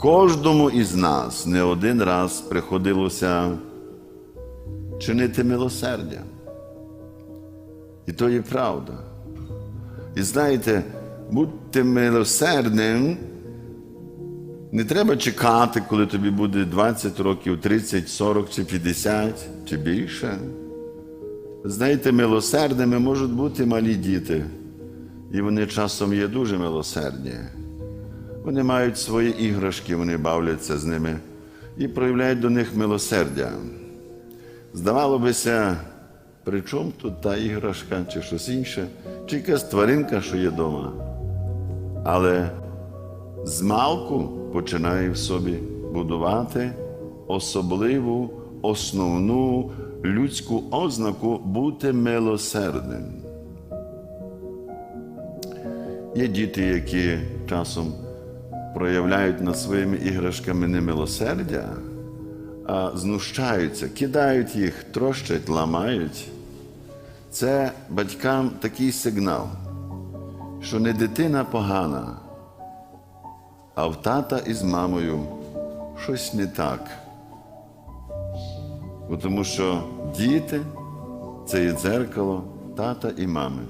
Кожному із нас не один раз приходилося чинити милосердя. І то є правда. І знаєте, будьте милосердним, не треба чекати, коли тобі буде 20 років, 30, 40 чи 50 чи більше. Знаєте, милосердними можуть бути малі діти, і вони часом є дуже милосердні. Вони мають свої іграшки, вони бавляться з ними і проявляють до них милосердя. Здавало бися, при чому тут та іграшка, чи щось інше, чи якась тваринка, що є вдома. Але змалку починає в собі будувати особливу, основну людську ознаку бути милосердним. Є діти, які часом проявляють над своїми іграшками не милосердя, а знущаються, кидають їх, трощать, ламають. Це батькам такий сигнал, що не дитина погана, а в тата із мамою щось не так. Тому що діти це є дзеркало тата і мами.